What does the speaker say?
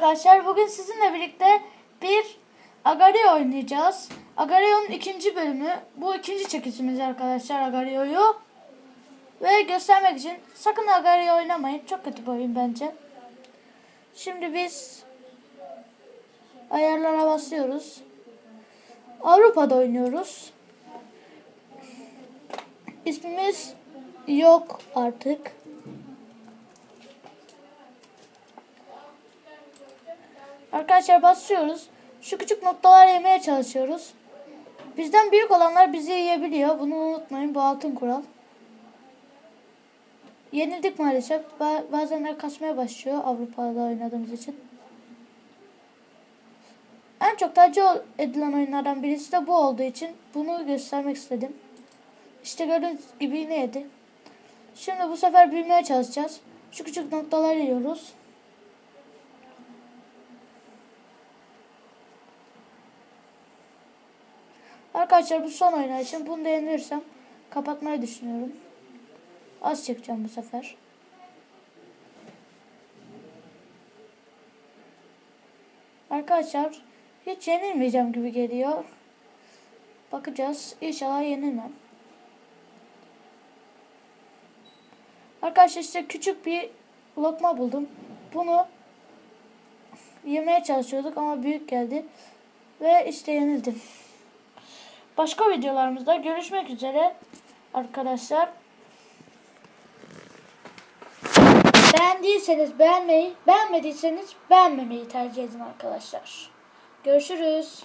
arkadaşlar. Bugün sizinle birlikte bir Agario oynayacağız. Agario'nun ikinci bölümü. Bu ikinci çekişimiz arkadaşlar Agario'yu. Ve göstermek için sakın Agario oynamayın. Çok kötü bir oyun bence. Şimdi biz ayarlara basıyoruz. Avrupa'da oynuyoruz. İsmimiz yok artık. Arkadaşlar basıyoruz. Şu küçük noktalar yemeye çalışıyoruz. Bizden büyük olanlar bizi yiyebiliyor. Bunu unutmayın. Bu altın kural. Yenildik maalesef. Ba- Bazenler kasmaya başlıyor Avrupa'da oynadığımız için. En çok tercih edilen oyunlardan birisi de bu olduğu için bunu göstermek istedim. İşte gördüğünüz gibi ne yedi. Şimdi bu sefer bilmeye çalışacağız. Şu küçük noktaları yiyoruz. Arkadaşlar bu son oyun için bunu da yenilirsem kapatmayı düşünüyorum. Az çekeceğim bu sefer. Arkadaşlar hiç yenilmeyeceğim gibi geliyor. Bakacağız. İnşallah yenilmem. Arkadaşlar işte küçük bir lokma buldum. Bunu yemeye çalışıyorduk ama büyük geldi. Ve işte yenildim. Başka videolarımızda görüşmek üzere arkadaşlar. Beğendiyseniz beğenmeyi, beğenmediyseniz beğenmemeyi tercih edin arkadaşlar. Görüşürüz.